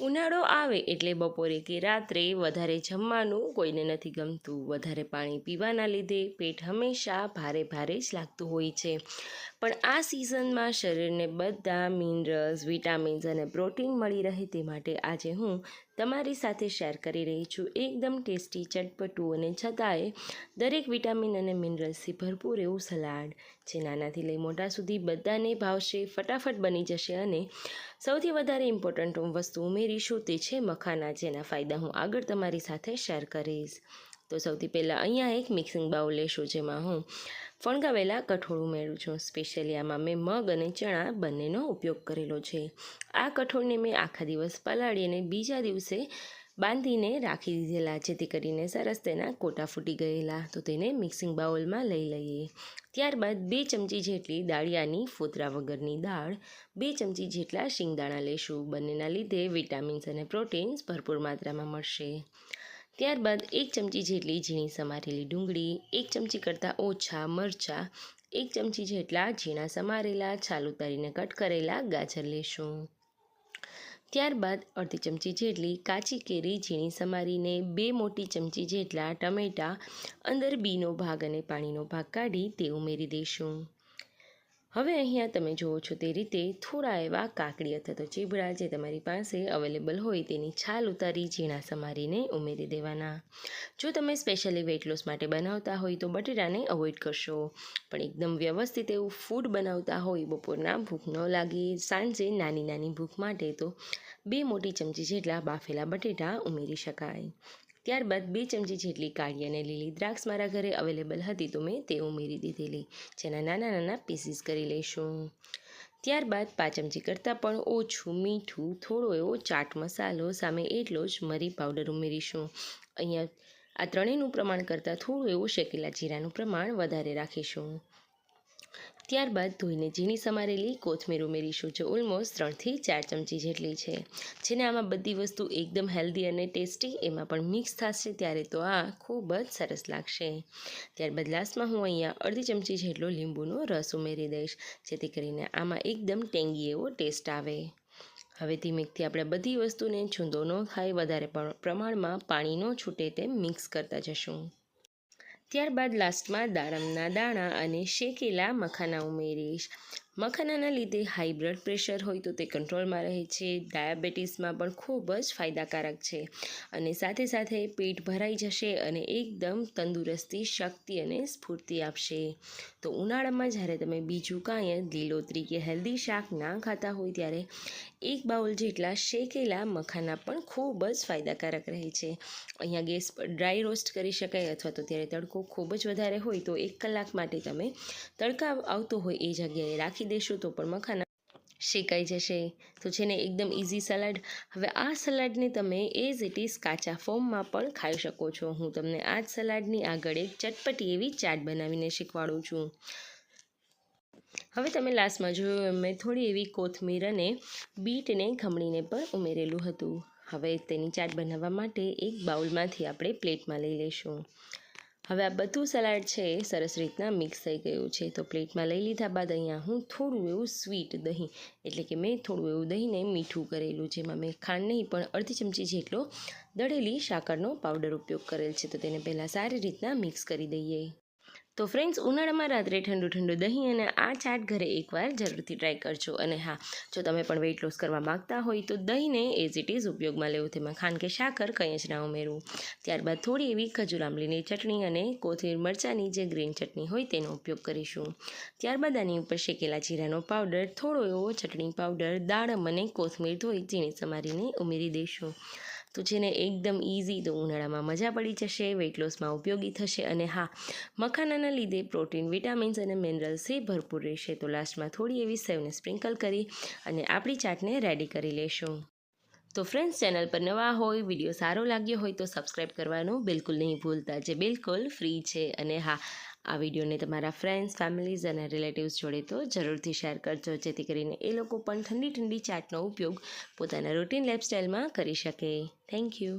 ઉનાળો આવે એટલે બપોરે કે રાત્રે વધારે જમવાનું કોઈને નથી ગમતું. વધારે પાણી પીવાના લીધે પેટ હંમેશા ભારે ભારે જ લાગતું હોય છે. પણ આ સિઝનમાં શરીરને બધા મિનરલ્સ, વિટામિન્સ અને પ્રોટીન મળી રહે તે માટે આજે હું તમારી સાથે શેર કરી રહી છું. એકદમ ટેસ્ટી ચટપટું અને છતાંય દરેક વિટામિન અને મિનરલ્સથી ભરપૂર એવું સલાડ જે નાનાથી લઈ મોટા સુધી બધાને ભાવશે, ફટાફટ બની જશે અને સૌથી વધારે ઇમ્પોર્ટન્ટ વસ્તુ ઉમેરીશું તે છે મખાના, જેના ફાયદા હું આગળ તમારી સાથે શેર કરીશ. તો સૌથી પહેલાં અહીંયા એક મિક્સિંગ બાઉલ લેશું જેમાં હું ફણગાવેલા કઠોળું મેળું છું. સ્પેશિયલી આમાં મેં મગ અને ચણા બંનેનો ઉપયોગ કરેલો છે. આ કઠોળને મેં આખા દિવસ પલાળી અને બીજા દિવસે બાંધીને રાખી દીધેલા, જેથી કરીને સરસ તેના કોટા ફૂટી ગયેલા. તો તેને મિક્સિંગ બાઉલમાં લઈ લઈએ. ત્યારબાદ બે ચમચી જેટલી દાળિયાની ફોતરા વગરની દાળ, બે ચમચી જેટલા શિંગદાણા લેશું. બંનેના લીધે વિટામિન્સ અને પ્રોટીન્સ ભરપૂર માત્રામાં મળશે. ત્યારબાદ એક ચમચી જેટલી ઝીણી સમારેલી ડુંગળી, એક ચમચી કરતાં ઓછા મરચાં, એક ચમચી જેટલા ઝીણા સમારેલા, છાલ ઉતારીને કટ કરેલા ગાજર લેશું. ત્યારબાદ અડધી ચમચી જેટલી કાચી કેરી ઝીણી સમારીને બે મોટી ચમચી જેટલા ટમેટાં, અંદર બીનો ભાગ અને પાણીનો ભાગ કાઢી તે ઉમેરી દઈશું હવે અહીંયા તમે જુઓ છો તે રીતે થોડા એવા કાકડી અથવા તો ચીબડા જે તમારી પાસે અવેલેબલ હોય તેની છાલ ઉતારી ઝીણા સમારીને ઉમેરી દેવાના. જો તમે સ્પેશિયલી વેઇટ લોસ માટે બનાવતા હોય તો બટેટાને અવોઇડ કરશો. પણ એકદમ વ્યવસ્થિત એવું ફૂડ બનાવતા હોય બપોરના ભૂખ ન લાગે. સાંજે નાની નાની ભૂખ માટે તો બે મોટી ચમચી જેટલા બાફેલા બટેટા ઉમેરી શકાય. ત્યારબાદ બે ચમચી જેટલી કાળી અને લીલી દ્રાક્ષ મારા ઘરે અવેલેબલ હતી તો મેં તે ઉમેરી દીધેલી. જેના નાના નાના પીસીસ કરી લઈશું. ત્યારબાદ પાંચ ચમચી કરતાં પણ ઓછું મીઠું, થોડો એવો ચાટ મસાલો સામે એટલો જ મરી પાવડર ઉમેરીશું. અહીંયા આ ત્રણેયનું પ્રમાણ કરતાં થોડું એવું શેકેલા જીરાનું પ્રમાણ વધારે રાખીશું. ત્યારબાદ ધોઈને ઝીણી સમારેલી કોથમીર ઉમેરીશું જે ઓલમોસ્ટ ત્રણથી ચાર ચમચી જેટલી છે. જેને આમાં બધી વસ્તુ એકદમ હેલ્ધી અને ટેસ્ટી એમાં પણ મિક્સ થશે ત્યારે તો આ ખૂબ જ સરસ લાગશે. ત્યારબાદ લાસ્ટમાં હું અહીંયા અડધી ચમચી જેટલો લીંબુનો રસ ઉમેરી દઈશ, જેથી કરીને આમાં એકદમ ટેંગી એવો ટેસ્ટ આવે. હવે ધીમેકથી આપણે બધી વસ્તુને છૂંદો ન થાય, વધારે પ્રમાણમાં પાણી ન છૂટે તેમ મિક્સ કરતા જશું. ત્યારબાદ લાસ્ટમાં દાડમના દાણા અને શેકેલા મખાના ઉમેરીશ. મખાનાના લીધે હાઈ બ્લડ પ્રેશર હોય તો તે કંટ્રોલમાં રહે છે. ડાયાબિટીસમાં પણ ખૂબ જ ફાયદાકારક છે. અને સાથે સાથે પેટ ભરાઈ જશે અને એકદમ તંદુરસ્તી, શક્તિ અને સ્ફૂર્તિ આપશે. તો ઉનાળામાં જ્યારે તમે બીજું કાંઈ લીલોતરી કે હેલ્ધી શાક ના ખાતા હોય ત્યારે એક બાઉલ જેટલા શેકેલા મખાના પણ ખૂબ જ ફાયદાકારક રહે છે. અહીંયા ગેસ પર ડ્રાય રોસ્ટ કરી શકાય અથવા તો ત્યારે તડકો ખૂબ જ વધારે હોય તો એક કલાક માટે તમે તડકા આવતો હોય એ જગ્યાએ રાખી દેશો તો પણ મખાના શેકાઈ જશે. તો છે ને, એકદમ ઇઝી સલાડ હવે આ સલાડને તમે એઝ ઇટ ઇઝ કાચા ફોર્મમાં પણ ખાઈ શકો છો. હું તમને આ જ સલાડની આગળ એક ચટપટી એવી ચાટ બનાવીને શીખવાડું છું. હવે તમે લાસ્ટમાં જોયું મેં થોડી એવી કોથમીર અને બીટને ખમણીને પણ ઉમેરેલું હતું. હવે તેની ચાટ બનાવવા માટે એક બાઉલમાંથી આપણે પ્લેટમાં લઈ લઈશું. હવે આ બધું સલાડ છે સરસ રીતના મિક્સ થઈ ગયું છે. તો પ્લેટમાં લઈ લીધા બાદ અહીંયા હું થોડું એવું સ્વીટ દહીં, એટલે કે મેં થોડું એવું દહીંને મીઠું કરેલું, જેમાં મેં ખાંડ નહીં, પણ અડધી ચમચી જેટલો દળેલી સાકરનો પાવડર ઉપયોગ કરેલ છે. તો તેને પહેલાં સારી રીતના મિક્સ કરી દઈએ. તો ફ્રેન્ડ્સ ઉનાળામાં રાત્રે ઠંડુ ઠંડુ દહીં અને આ ચાટ ઘરે એકવાર જરૂરથી ટ્રાય કરજો. અને હા, જો તમે પણ વેઇટ લોસ કરવા માગતા હોય તો દહીંને એઝ ઇટ ઇઝ ઉપયોગમાં લેવું. તેમાં ખાંડ કે સાકર કંઈ જ ના ઉમેરવું. ત્યારબાદ થોડી એવી ખજૂર, આંબલીની ચટણી અને કોથમીર મરચાંની જે ગ્રીન ચટણી હોય તેનો ઉપયોગ કરીશું. ત્યારબાદ આની ઉપર શેકેલા જીરાનો પાવડર થોડો એવો ચટણી પાવડર દાડમ અને કોથમીર ધોઈ ઝીણી સમારીને ઉમેરી દઈશું. તો જેને એકદમ ઇઝી તો ઉનાળામાં મજા પડી જશે વેઇટ લોસમાં ઉપયોગી થશે અને હા, મખાનાના લીધે પ્રોટીન વિટામિન્સ અને મિનરલ્સથી ભરપૂર રહેશે. તો લાસ્ટમાં થોડી એવી સેવને સ્પ્રિંકલ કરી અને આપણી ચાટને રેડી કરી લેશું. તો ફ્રેન્ડ્સ ચેનલ પર નવા હોય વીડિયો સારો લાગ્યો હોય તો સબસ્ક્રાઈબ કરવાનું બિલકુલ નહીં ભૂલતા. જે બિલકુલ ફ્રી છે અને હા આ વિડીયોને તમારા ફ્રેન્ડ્સ ફેમિલીઝ અને રિલેટિવ્સ જોડે તો જરૂરથી શેર કરજો, જેથી કરીને એ લોકો પણ ઠંડી ઠંડી ચાટનો ઉપયોગ પોતાના રૂટીન લાઇફસ્ટાઇલમાં કરી શકે. Thank you